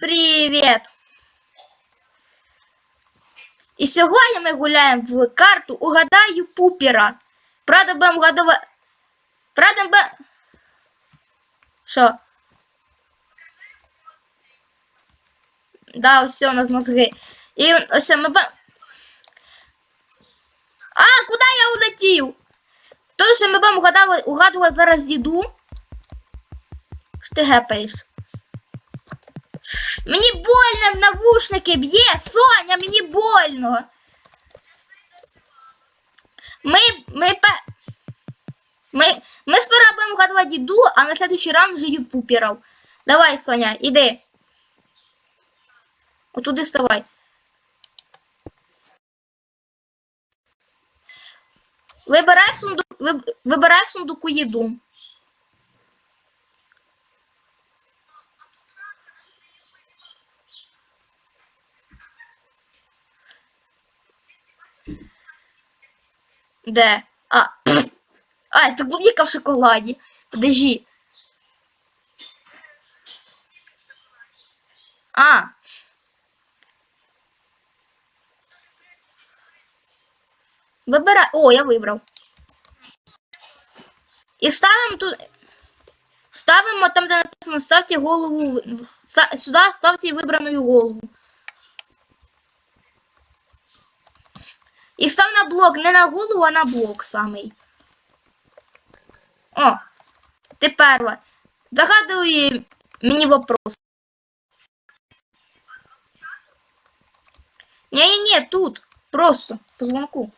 привіт! І сьогодні ми гуляємо в карту Угадаю Пупера. Правда, будемо вгадувати. Правда, будемо... Що? Да, все, у нас мозги. І ось ми будемо... А, куди я улетів? Тож ми будемо угадувати, угадувати зараз їду. Що ти гепаєш? Мені больно в навушники б'є, Соня, мені больно. Ми, ми, ми, ми спробуємо вгадувати їду, а на следующий раунд вже ю пуперов. Давай, Соня, іди. Отуди ставай. Вибирай в сундук, виб- вибирай в сундуку їду. Де? А, а, це клубника в шоколаді. Подожди. А. Вибирай. О, я вибрав. І ставимо тут. Ставимо там, де написано ставте голову. Сюди ставте вибрану голову. І став на блок, не на голову, а на блок самий. О, ти перша. Загадуй мені вопрос. Ні-ні-ні, тут. Просто по звонку.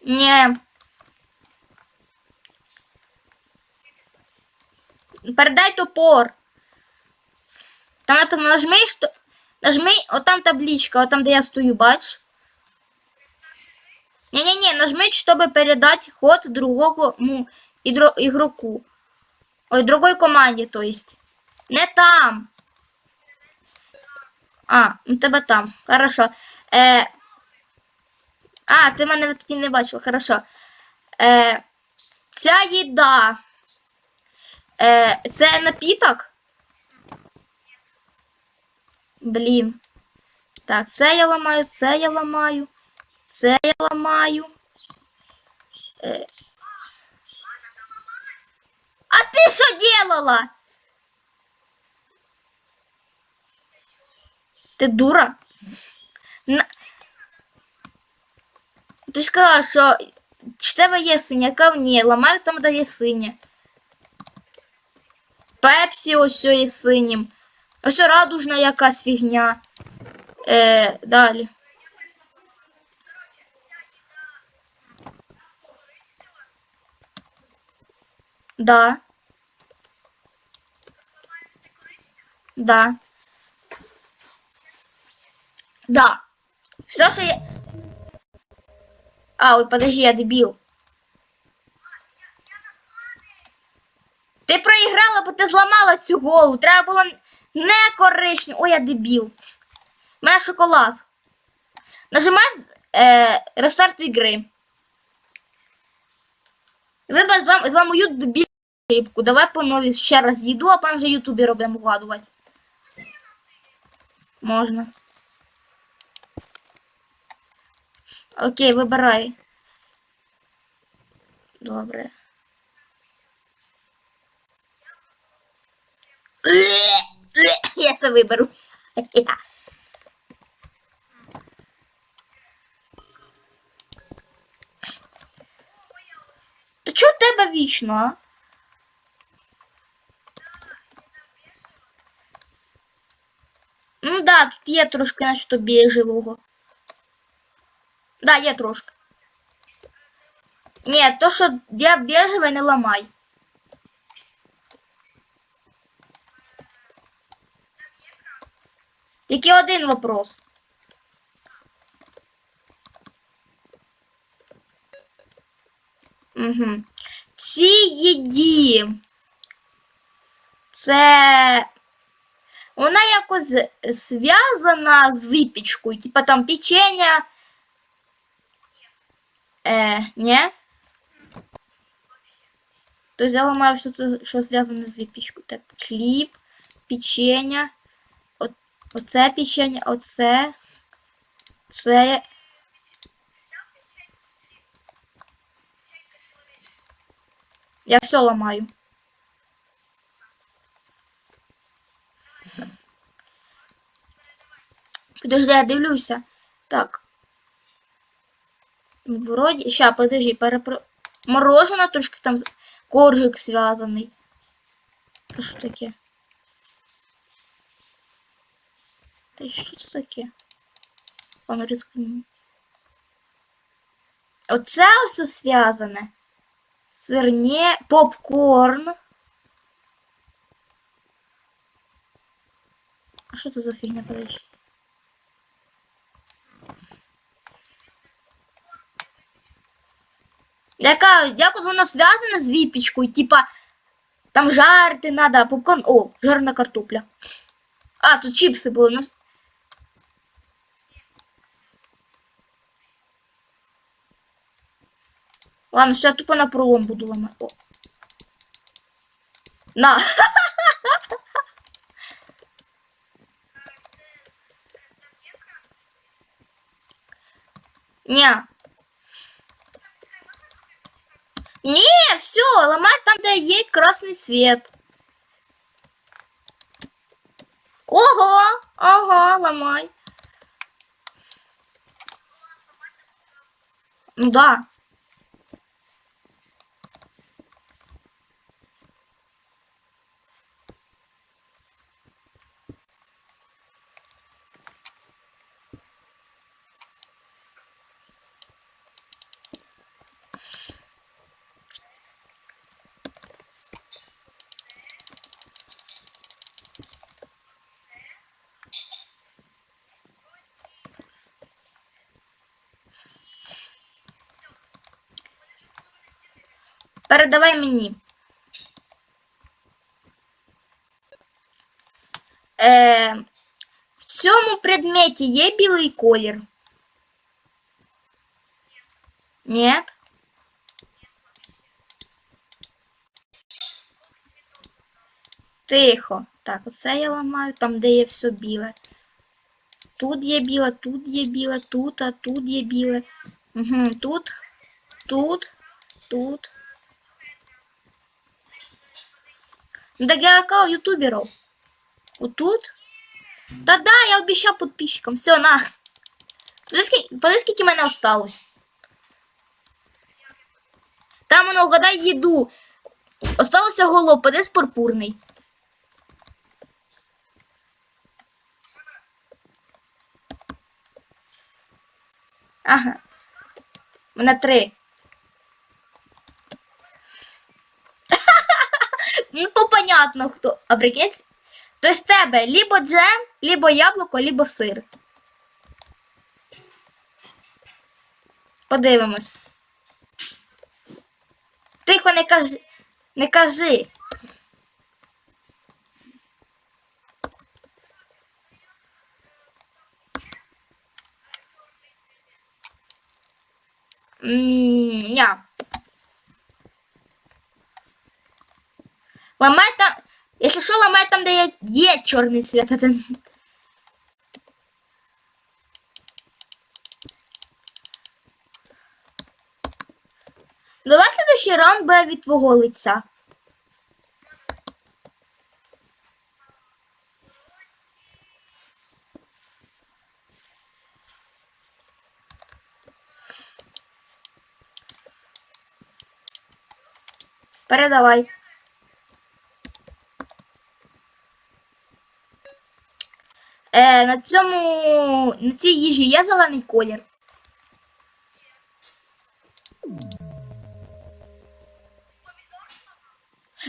Ні. Передай топор. Там написано нажми, що... Нажми, отам табличка, отам, де я стою, бач. Не-не-не, нажми, чтобы передать ход другому игро- игроку. Ой, другой команде, то есть. Не там. А, у тебе там. Хорошо. Е... А, ти мене тоді не бачив, хорошо. Е... Ця їда. Е... Це напіток? Блін. Так, це я ламаю, це я ламаю. Це я ламаю. Е... А ти що делала? Ти дура? На... Ти ж сказала, що в тебе є синяка? Ні, ламаю там, де є синя. Пепсі ось що є синім. Ось радужна якась фігня. Е, далі. Да. Да. Да. Все, що я... А, ой, подожди, я дебіл. Ти проіграла, бо ти зламала цю голову. Треба було не коричневу. Ой, я дебіл. У мене шоколад. Нажимай е, рестарт ігри. Вибач за, за мою дебільну рибку. Давай по новій ще раз їду, а потім вже в Ютубі робимо вгадувати. Можна. Окей, вибирай. Добре. Я це виберу. То чого в тебе вічно, а? Ну да, тут є трошки наче біжевого. Да, є трошки. Ні, то, що я біжеве, не ламай. Тільки один вопрос. Угу. Всі їді. Це. Вона якось зв'язана з випічкою. Типа там печення. Е, ні? Тобто я ламаю все, що зв'язане з випічкою. Так, хліб, печення, оце печення, оце. Це. Я все ламаю. Подожди, я дивлюся. Так. Вроді. Ща, подожди, перепро... Морожено трошки там коржик зв'язаний. Це що таке? Та що це таке? Ладно, рискну. Оце ось зв'язане. Сирні, попкорн. А що це за фігня, подожди? Яка, як от воно зв'язане з випічкою, типа там жарити надо, а попкорн. О, жарна картопля. А, тут чіпси були. Ладно, все, я тупо на пролом буду ламати. О. На. Ні. Не, все, ломать там, где есть красный цвет. Ого, ага, ломай. Ну да. Передавай мені. Е, в цьому предметі є білий колір? Ні. Тихо. Так, оце я ламаю, там, де є все біле. Тут є біле, тут є біле, тут, а тут є біле. Угу, тут, тут, тут. Ну так я какao ютуберов. Вот тут. Да-да, я обещал подписчикам. Все, на. Подивись, скільки- мене осталось. Там воно угадай їду. Осталося голов, подивись пурпурний. Ага. Мене три. Ну, то понятно, хто. А прикинь? То з тебе либо джем, либо яблуко, либо сир. Подивимось. Тихо, не кажи. Не кажи. Ня. Ламай там. Якщо що, ламай там, де є, чорний світ. Давай следующий раунд буде від твого лиця. Передавай. Е, на цьому на цій їжі є зелений колір.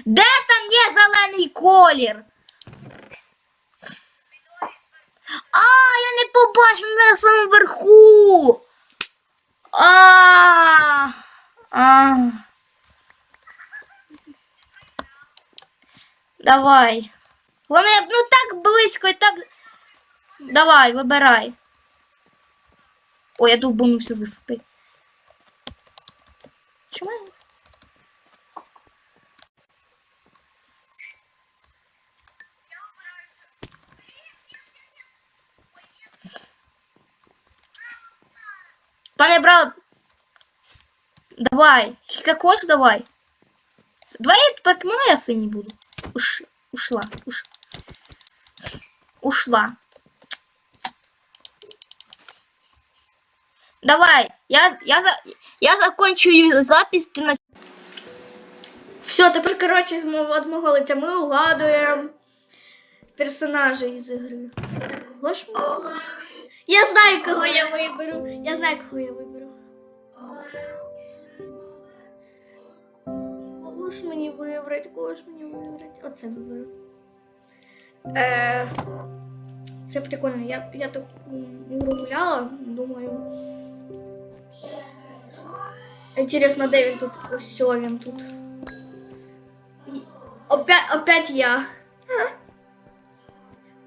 Де там є зелений колір? А, я не побачив мене на самому верху. А, а. Давай. Головне, ну так близько і так. Давай, выбирай. Ой, я довбанувся з висоти. Чому? Кто не брал? Давай. Если ты хочешь, давай. Давай я покемона я не буду. Уш... Ушла. Уш... Ушла. Давай, я, я, я закончу запись, ти на... Все, тепер, коротше, з мого, від мого лиця ми угадуємо персонажа із ігри. Я знаю, кого я виберу. Я знаю, кого я виберу. Кого ж мені вибрати? Кого ж мені вибрати? Оце виберу. Е, це прикольно. Я, я ігру гуляла, думаю. Інтересно, де він тут? Ось тут. Опять, опять я.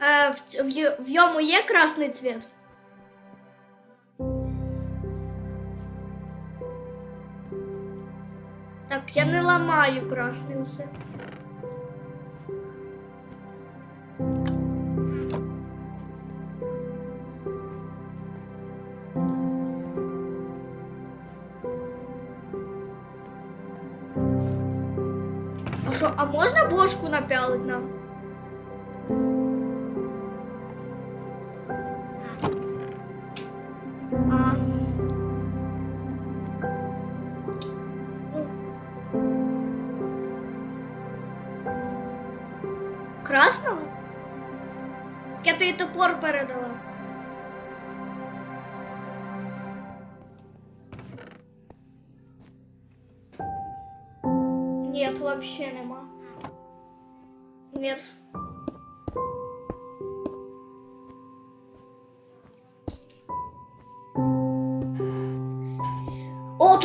А, в, в, в йому є красний цвет? Так, я не ламаю красний усе. Бошку напялить нам?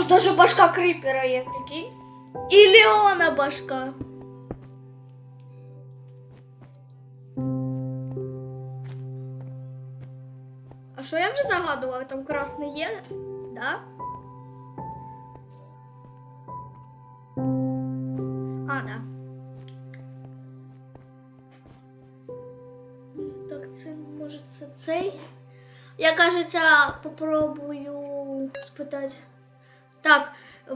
Тут даже башка крипера є, прикинь. І Леона башка. А що я вже загадувала? Там красний є, да? А, да. Так, це може це цей. Я кажеться, попробую спитати.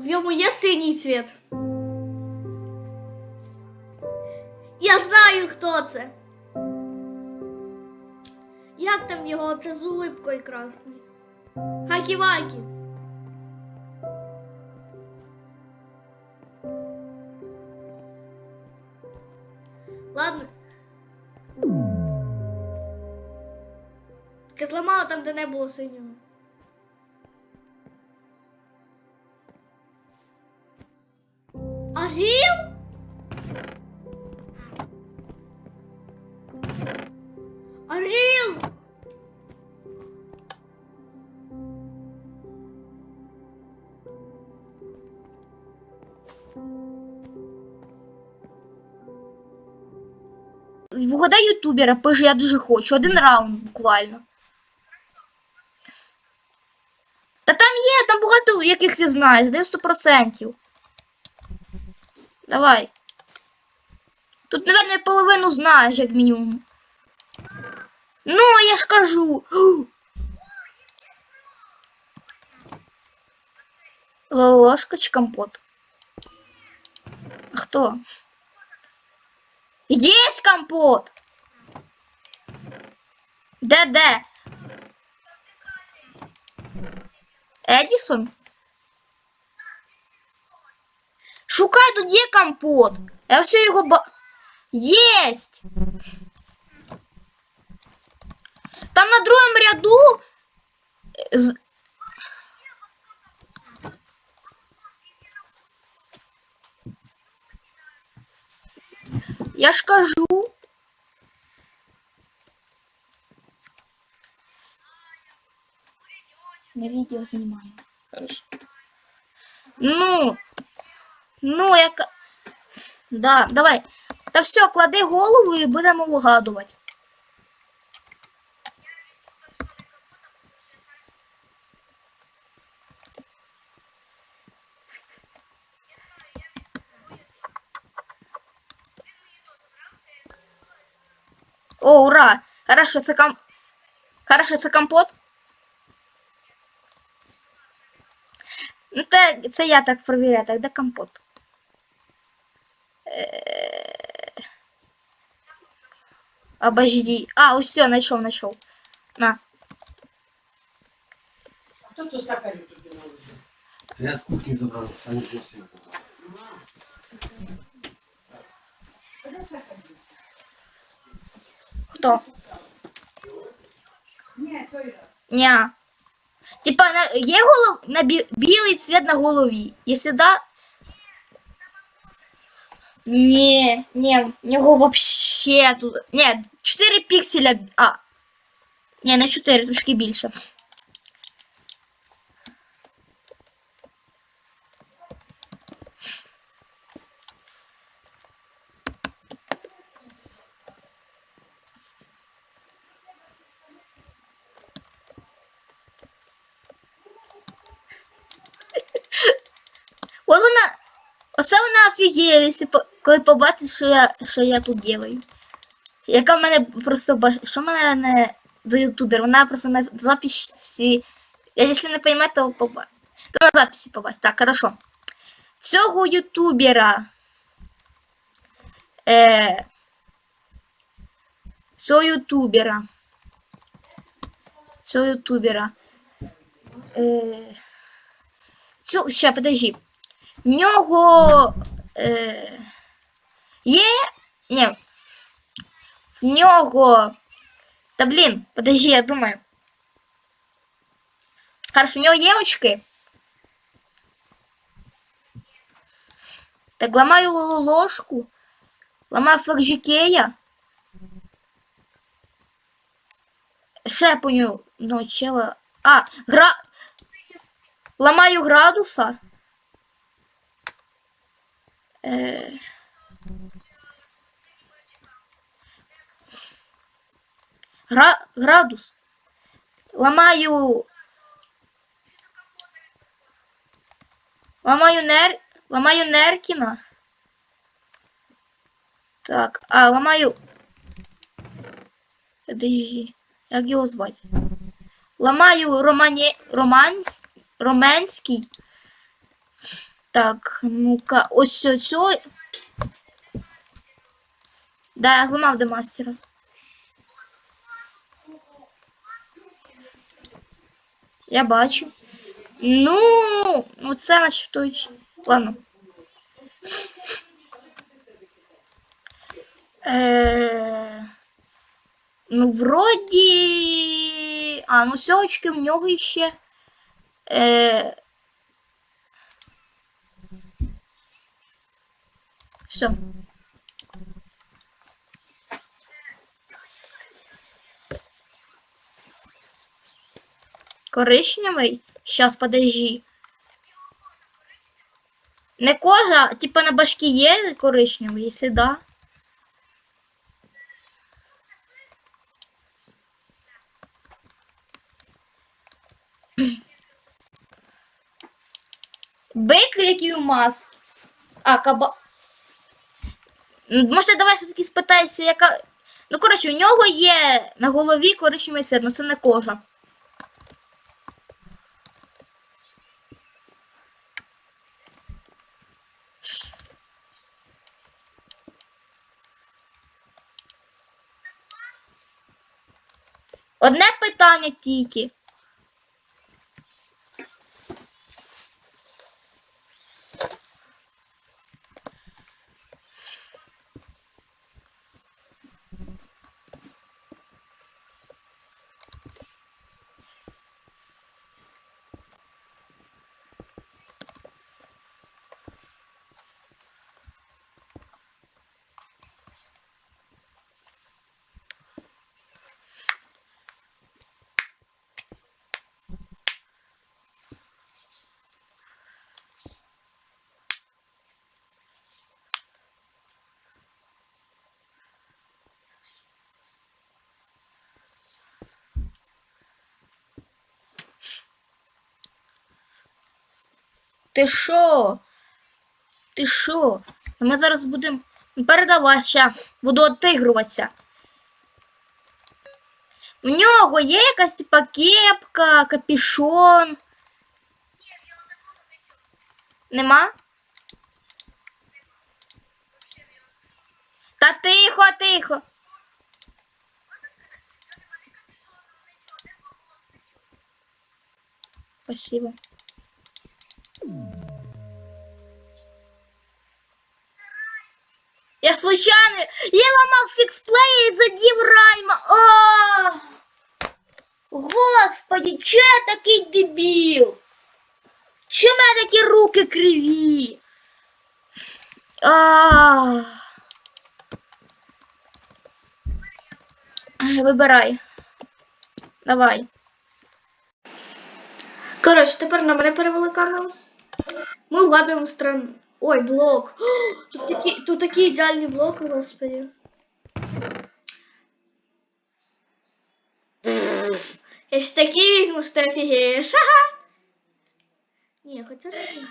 В ньому є синій цвет. Я знаю, хто це. Як там його? Це з улипкою красний. Хакі-вакі. Ладно. Так зламала там, де не було синього. Вгадай ютубера, пише, я дуже хочу. Один раунд буквально. Та там є, там багато, яких ти знаєш, 90%. Давай. Тут, наверное, половину знаєш, як мінімум. Ну, я ж кажу. Ложка чи компот? А хто? Есть компот! Де, де? Едісон? Шукай, тут є компот. Я все його ба... Єсть! Там на другому ряду Я ж кажу. Я видео знімаю. Хорошо. Ну, ну, як. Да, давай. Та все, клади голову і будемо вигадувати. О, ура! Хорошо, це ком... Хорошо, це компот. Ну, те, це я так провіряю, так де компот? Е, Обожди. А, ось все, знайшов, знайшов. На. А хто тут сахарю тобі наложив? Це я з кухні забрав, а не зовсім. Де Хто? Ні. Типа, на, є голов... на бі... білий цвет на голові. Якщо да. Ні, ні, в нього вообще тут. Ні, 4 пікселя. А. Не 4, трошки більше. От вона. Оце вона офігіє, якщо коли побачить, що я, що я тут делаю. Яка в мене просто. Що в мене не за ютубер? Вона просто на записі. Якщо не пойме, то поба... То на записі побачить. Так, хорошо. Цього ютубера. Е... Цього ютубера. Цього ютубера. Е... Цю... Ще, подожди. В нього е, є. Ні. В нього. Та блін, подожди, я думаю. Хорошо, у нього є очки. Так, ламаю л- ложку. Ламаю флагжикея. Ще я понял, ну, чела. А, гра... Ламаю градуса. Е... Гра... Градус. Ламаю. Ламаю нер... Ламаю Неркіна. Так, а, ламаю. Подожди. Як його звати? Ламаю Романі... Романс... Роменський. Так, ну-ка, ось цю. Да, я зламав демастера. Я бачу. Ну, ну це наче точно. Ладно. Е, ну, вроді. А, ну сьочки в нього ще. Е, Все. Коричневий? Сейчас, подожди. Не кожа, типа на башке є коричневий, если да. Бик, який у маск. А, каба. Може, давай все-таки спитайся, яка. Ну, коротше, у нього є на голові коричневий цвет, ну це не кожа. Одне питання тільки. Ти що? Ти що? Ми зараз будемо. Передавай ще. Буду отигруватися. В нього є якась типа кепка, капюшон. Нема? Та тихо, тихо. Спасибо. Я случайно... Я ламав фіксплей і задів райма. О! Господи, че я такий дебіл? Чому в мене такі руки криві? А. Вибирай. Давай. Коротше, тепер на мене перевели камеру. Ми вгадуємо страну. Ой, блок. О, Тут такі, тут такі ідеальні блоки, господи. Якщо такі візьму, що ти офігієш. Ага. Ні, хоча ні.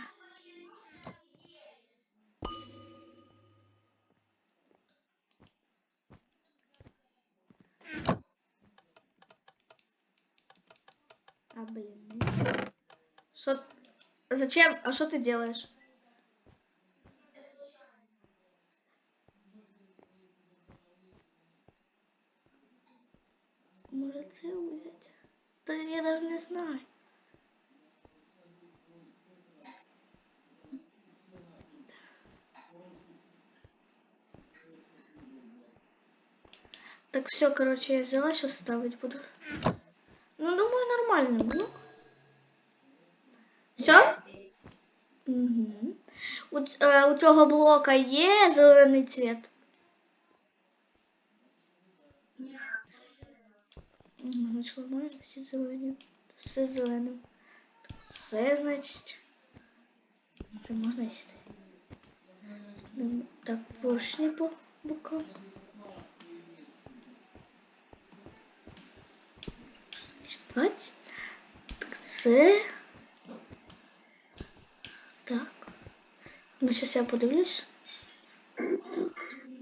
А, блин. ну. Что? Зачем? А что ты делаешь? Может, це взять? Да я даже не знаю. Так, все, короче, я взяла, сейчас ставить буду. Ну, думаю, нормальный блок. Е, у цього блока є зелений. Угу, Значить, ламаємо всі зелені. Все зеленим. Все, значить. Це можна. Ну, Так, поршні по бокам. Двадцять. Так, це. Так. Ну, сейчас я подивлюсь.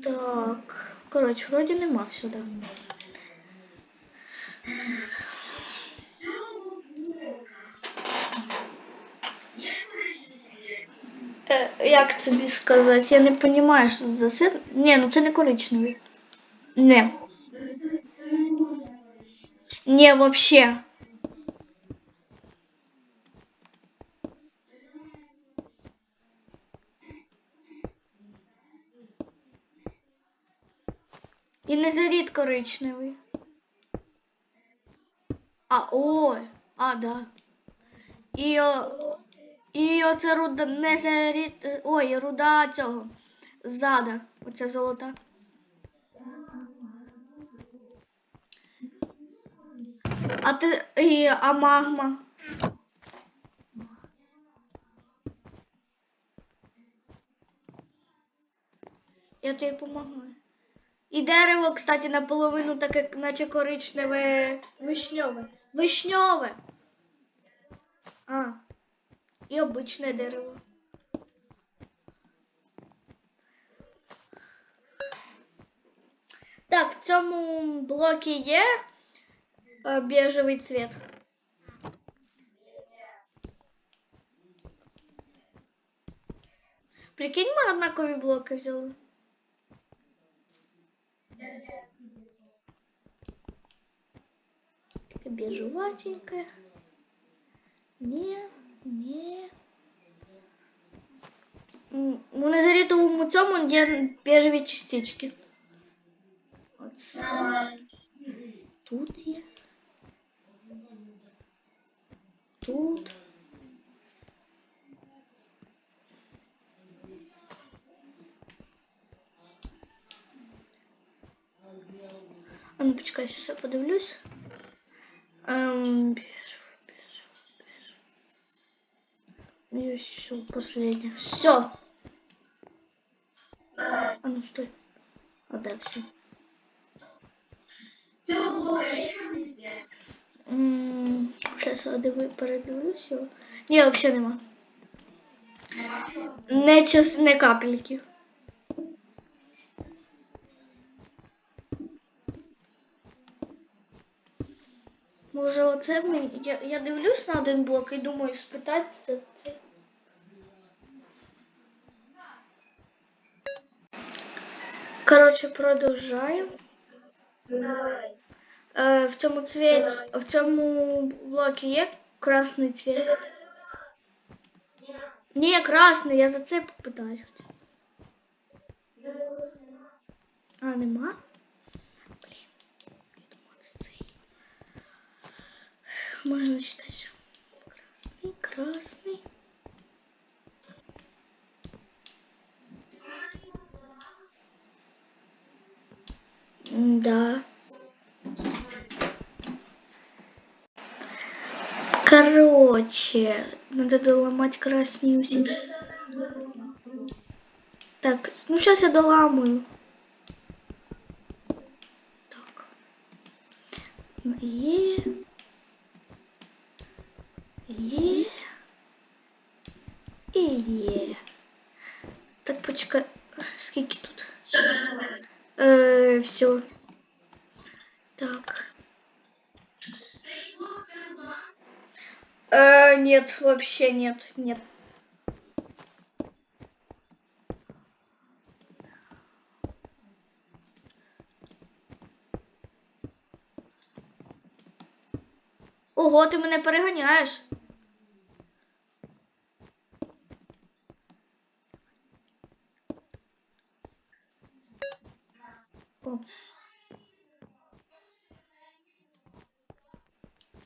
Так. Коротше, вроді нема сюди. Е, як тобі сказати? Я не розумію, що це за світ. Ні, ну це не коричневий. Не. Не, вообще. І не зарід коричневий. А, ой, а, да. І, о, і оце руда, не зарід, ой, руда цього. Ззада, оця золота. А ти, і, а магма? Я тобі допомагаю. І дерево, кстати, наполовину таке, наче коричневе вишньове. Вишньове. А. І обичне дерево. Так, в цьому блокі є е, біжевий цвет. Прикинь, ми однакові блоки взяли. Таке біжуватеньке. Ні, ні. М, У незарітовому цьому є біжеві частички. Оце. Тут є. Тут. А ну почекай, сейчас я подивлюсь. Эм, бежевый, бежевый, бежевый. И все, последнее. Все. А ну стой. А да, все. Сейчас я диви- передивлюсь його. Ні, взагалі нема. Не час, не капельки. Може, оце ми. Я я дивлюсь на один блок і думаю, спитати за це. Коротше, продовжаю. Давай. Е, в цьому цвіт, в цьому блокі є красний цвіт. Ні, красний, я за це попитаюсь. А, нема? Можна читати. Красний, красний. Да. Короче, надо доломать красные усики. Так, ну сейчас я доламаю. Так. Е. Е. І є. Так, почекай. Скільки тут? Е, все. Так. Э, нет, вообще нет, нет. Ого, ти мене переганяєш. О.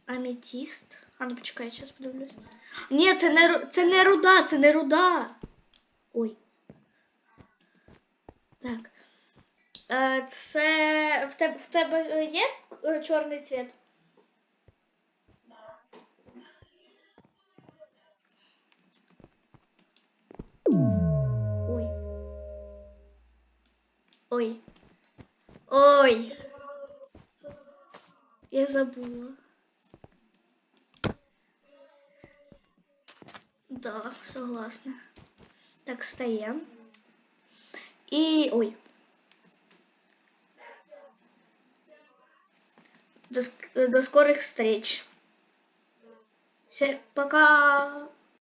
Аметіст. А ну почекай, я зараз подивлюсь. Ні, це не, це не руда, це не руда. Ой. Так. Е, це в тебе, в тебе є е, чорний цвіт? Забула. Да, согласна. Так, встаем. И... Ой. До, до скорых встреч. Все, пока.